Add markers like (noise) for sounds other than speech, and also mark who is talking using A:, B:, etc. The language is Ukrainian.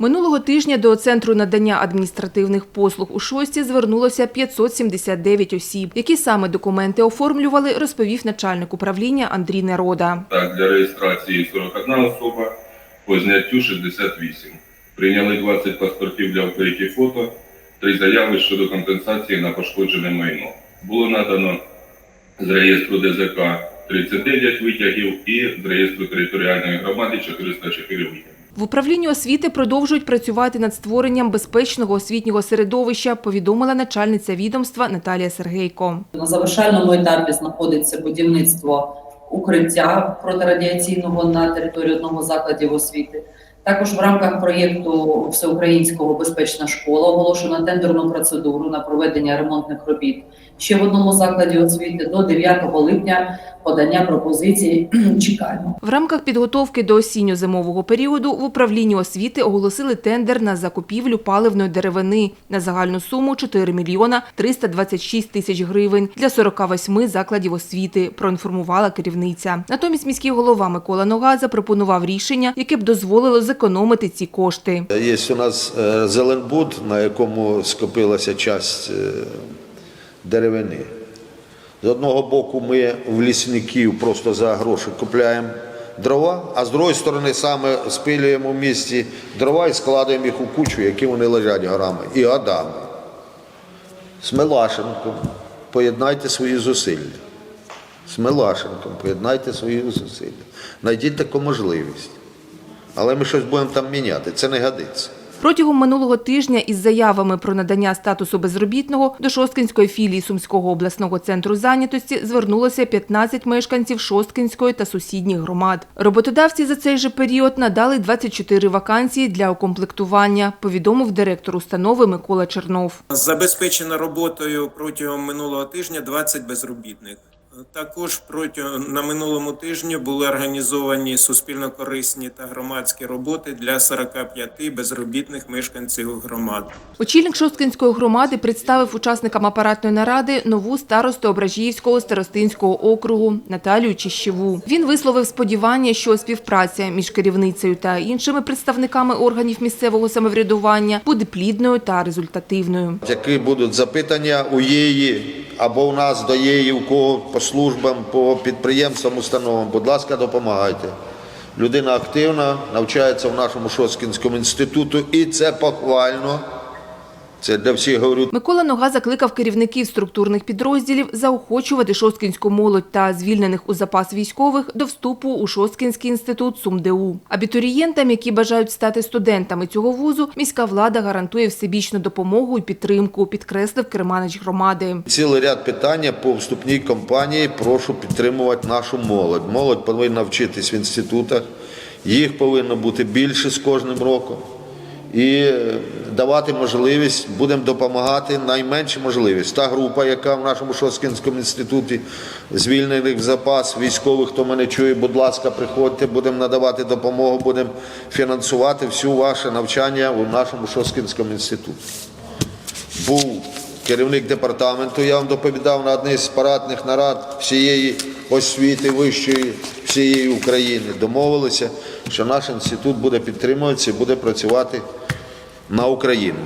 A: Минулого тижня до Центру надання адміністративних послуг у Шості звернулося 579 осіб. Які саме документи оформлювали, розповів начальник управління Андрій Нерода.
B: Так, для реєстрації 41 особа, по зняттю 68. Прийняли 20 паспортів для вкриті фото, три заяви щодо компенсації на пошкоджене майно. Було надано з реєстру ДЗК 39 витягів і з реєстру територіальної громади 404 витяги.
A: В управлінні освіти продовжують працювати над створенням безпечного освітнього середовища, повідомила начальниця відомства Наталія Сергейко.
C: На завершальному етапі знаходиться будівництво укриття протирадіаційного на території одного закладів освіти. Також в рамках проєкту Всеукраїнського безпечна школа оголошено тендерну процедуру на проведення ремонтних робіт. Ще в одному закладі освіти до 9 липня подання пропозицій (clears throat) чекаємо.
A: В рамках підготовки до осінньо-зимового періоду в управлінні освіти оголосили тендер на закупівлю паливної деревини на загальну суму 4 мільйона 326 тисяч гривень для 48 закладів освіти, проінформувала керівниця. Натомість міський голова Микола Нога запропонував рішення, яке б дозволило зекономити ці кошти.
D: Є у нас е, зеленбуд, на якому скопилася часть е, деревини. З одного боку, ми в лісників просто за гроші купляємо дрова, а з другої сторони саме спилюємо в місті дрова і складаємо їх у кучу, які вони лежать горами і годами. З Милашенком поєднайте свої зусилля. З Милашенком поєднайте свої зусилля. Найдіть таку можливість. Але ми щось будемо там міняти. Це не годиться.
A: Протягом минулого тижня із заявами про надання статусу безробітного до Шосткинської філії Сумського обласного центру зайнятості звернулося 15 мешканців Шосткинської та сусідніх громад. Роботодавці за цей же період надали 24 вакансії для укомплектування, повідомив директор установи Микола Чернов.
E: Забезпечено роботою протягом минулого тижня 20 безробітних. Також протягом на минулому тижні були організовані суспільно-корисні та громадські роботи для 45 безробітних мешканців громад.
A: Очільник Шосткинської громади представив учасникам апаратної наради нову старосту Ображіївського старостинського округу Наталію Чищеву. Він висловив сподівання, що співпраця між керівницею та іншими представниками органів місцевого самоврядування буде плідною та результативною.
D: Які будуть запитання у її або у нас до її, у кого по службам, по підприємствам, установам, будь ласка, допомагайте. Людина активна, навчається в нашому Шоскінському інституту, і це похвально. Це для всіх говорю.
A: Микола Нога закликав керівників структурних підрозділів заохочувати шосткінську молодь та звільнених у запас військових до вступу у Шосткінський інститут СумДУ. Абітурієнтам, які бажають стати студентами цього вузу, міська влада гарантує всебічну допомогу і підтримку, підкреслив керманич громади.
D: Цілий ряд питання по вступній кампанії. Прошу підтримувати нашу молодь. Молодь повинна вчитись в інститутах, їх повинно бути більше з кожним роком. І е, давати можливість, будемо допомагати найменше можливість. Та група, яка в нашому Шоскінському інституті звільнених в запас військових, хто мене чує, будь ласка, приходьте, будемо надавати допомогу, будемо фінансувати всю ваше навчання у нашому Шоскінському інституті був керівник департаменту, я вам доповідав на одній з парадних нарад всієї освіти вищої всієї України. Домовилися, що наш інститут буде підтримуватися і буде працювати на Україну.